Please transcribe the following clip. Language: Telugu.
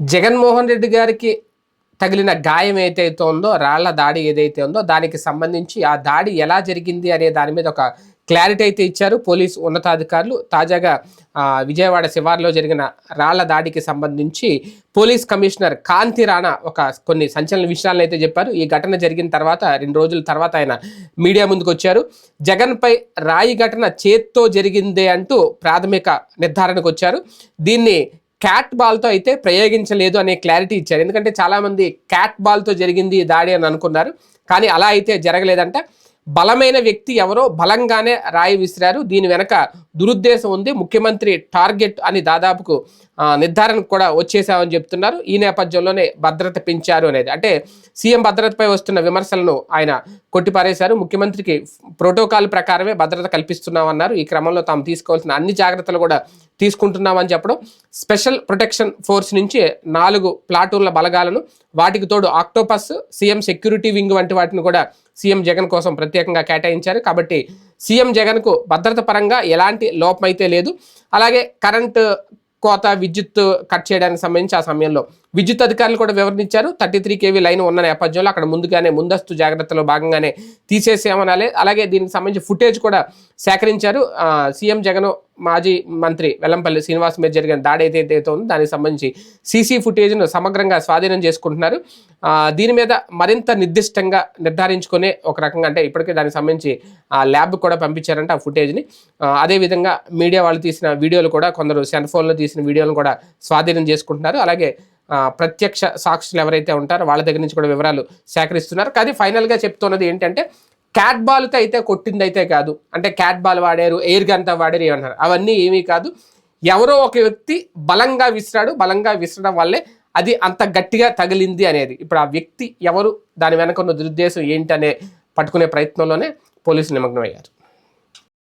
జగన్మోహన్ రెడ్డి గారికి తగిలిన గాయం ఏదైతే ఉందో రాళ్ళ దాడి ఏదైతే ఉందో దానికి సంబంధించి ఆ దాడి ఎలా జరిగింది అనే దాని మీద ఒక క్లారిటీ అయితే ఇచ్చారు పోలీసు ఉన్నతాధికారులు. తాజాగా విజయవాడ శివార్లో జరిగిన రాళ్ళ దాడికి సంబంధించి పోలీస్ కమిషనర్ కాంతి రాణా ఒక కొన్ని సంచలన విషయాలను అయితే చెప్పారు. ఈ ఘటన జరిగిన తర్వాత రెండు రోజుల తర్వాత ఆయన మీడియా ముందుకు వచ్చారు. జగన్పై రాయి ఘటన చేత్తో జరిగిందే అంటూ ప్రాథమిక నిర్ధారణకు వచ్చారు. దీన్ని క్యాట్ బాల్తో అయితే ప్రయోగించలేదు అనే క్లారిటీ ఇచ్చారు. ఎందుకంటే చాలామంది క్యాట్ బాల్తో జరిగింది దాడి అని అనుకున్నారు. కానీ అలా అయితే జరగలేదంట. బలమైన వ్యక్తి ఎవరో బలంగానే రాయి విసిరారు. దీని వెనక దురుద్దేశం ఉంది. ముఖ్యమంత్రి టార్గెట్ అని దాదాపుకు నిర్ధారణ కూడా వచ్చేసామని చెప్తున్నారు. ఈ నేపథ్యంలోనే భద్రత పెంచారు అనేది. అంటే సీఎం భద్రతపై వస్తున్న విమర్శలను ఆయన కొట్టిపారేశారు. ముఖ్యమంత్రికి ప్రోటోకాల్ ప్రకారమే భద్రత కల్పిస్తున్నామన్నారు. ఈ క్రమంలో తాము తీసుకోవాల్సిన అన్ని జాగ్రత్తలు కూడా తీసుకుంటున్నామని చెప్పడం. స్పెషల్ ప్రొటెక్షన్ ఫోర్స్ నుంచి నాలుగు ప్లాటూన్ల బలగాలను వాటికి తోడు ఆక్టోపస్ సీఎం సెక్యూరిటీ వింగ్ వంటి వాటిని కూడా సీఎం జగన్ కోసం ప్రత్యేకంగా కేటాయించారు. కాబట్టి సీఎం జగన్కు భద్రత పరంగా ఎలాంటి లోపం అయితే లేదు. అలాగే కరెంటు కోత విద్యుత్ కట్ చేయడానికి సంబంధించి ఆ సమయంలో విద్యుత్ అధికారులు కూడా వివరించారు థర్టీ త్రీ కేవీ లైన్ ఉన్న నేపథ్యంలో అక్కడ ముందుగానే ముందస్తు జాగ్రత్తలో భాగంగానే తీసేసామనాలే. అలాగే దీనికి సంబంధించి ఫుటేజ్ కూడా సేకరించారు. సీఎం జగన్ మాజీ మంత్రి వెల్లంపల్లి శ్రీనివాస్ మీద జరిగిన దాడి ఏదైతే ఉందో దానికి సంబంధించి సీసీ ఫుటేజ్ను సమగ్రంగా స్వాధీనం చేసుకుంటున్నారు. దీని మీద మరింత నిర్దిష్టంగా నిర్ధారించుకునే ఒక రకంగా అంటే ఇప్పటికే దానికి సంబంధించి ఆ ల్యాబ్ కూడా పంపించారంట ఆ ఫుటేజ్ని. అదేవిధంగా మీడియా వాళ్ళు తీసిన వీడియోలు కూడా కొందరు సెల్ ఫోన్లో తీసిన వీడియోలను కూడా స్వాధీనం చేసుకుంటున్నారు. అలాగే ప్రత్యక్ష సాక్షులు ఎవరైతే ఉంటారో వాళ్ళ దగ్గర నుంచి కూడా వివరాలు సేకరిస్తున్నారు. కానీ ఫైనల్గా చెప్తున్నది ఏంటంటే క్యాట్ బాల్తో అయితే కొట్టింది అయితే కాదు. అంటే క్యాట్ బాల్ వాడారు ఎయిర్ గన్తో వాడారు ఏమన్నారు అవన్నీ ఏమీ కాదు. ఎవరో ఒక వ్యక్తి బలంగా విసిరాడు బలంగా విసరడం వల్లే అది అంత గట్టిగా తగిలింది అనేది. ఇప్పుడు ఆ వ్యక్తి ఎవరు? దాని వెనక ఉన్న దురుద్దేశం ఏంటనే పట్టుకునే ప్రయత్నంలోనే పోలీసులు నిమగ్నమయ్యారు.